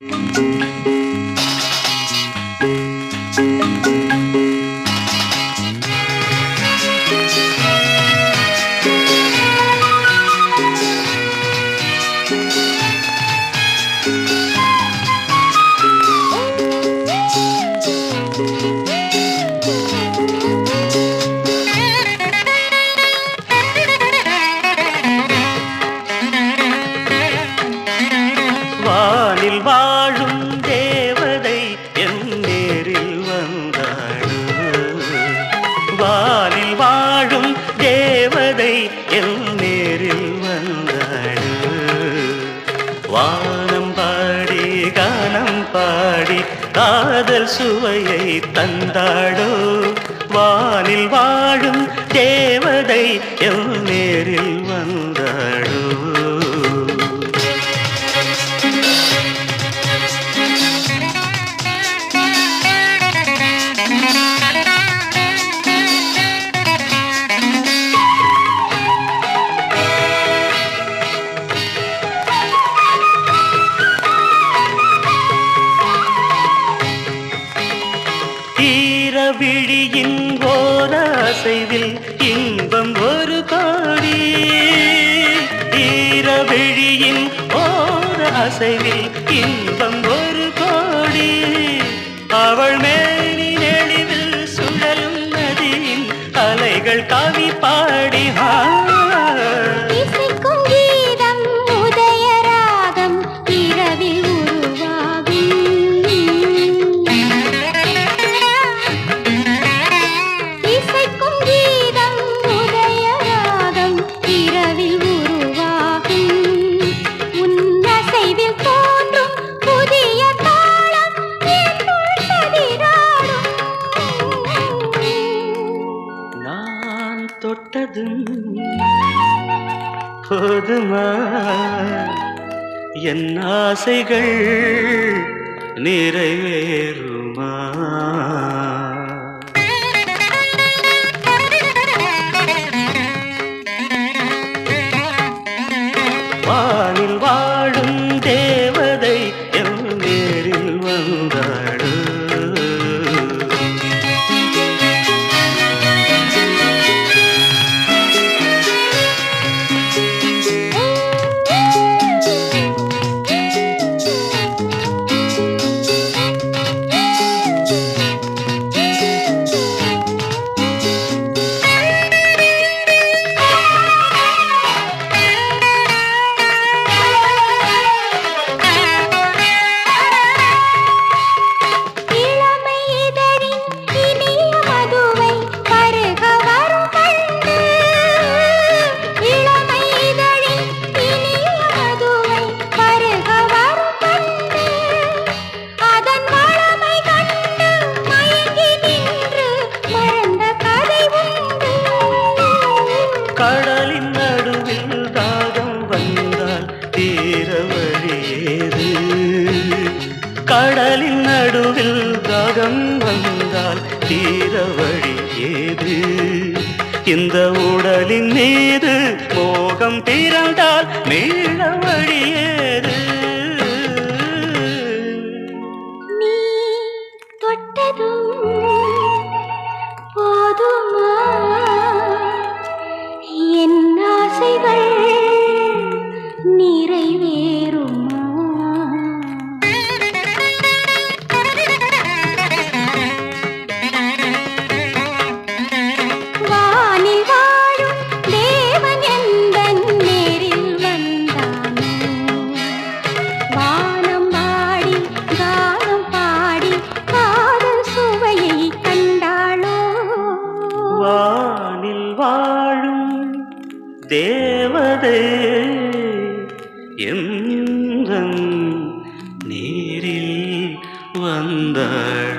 வானில் என் நேரில் வந்தாள் வானம் பாடி கானம் பாடி காதல் சுவையை தந்தாடோ. வானில் வாழும் தேவதை என் நேரில் ஈரவிழியின் ஓர அசைவில் இன்பம் ஒரு கோடி ஈரவிழியின் ஓர அசைவில் இன்பம் ஒரு கோடி அவள் மேனி நெளிவில் சுழலும் நதியின் அலைகள் காவிப்பா போதும். போதுமா? என் ஆசைகள் நிறைவேறுமா? கடலின் நடுவில் தாகம் வந்தால் தீர வழி ஏது? இந்த உடலின் மீது தேவதே எந்தன் நீரில் வந்தாள்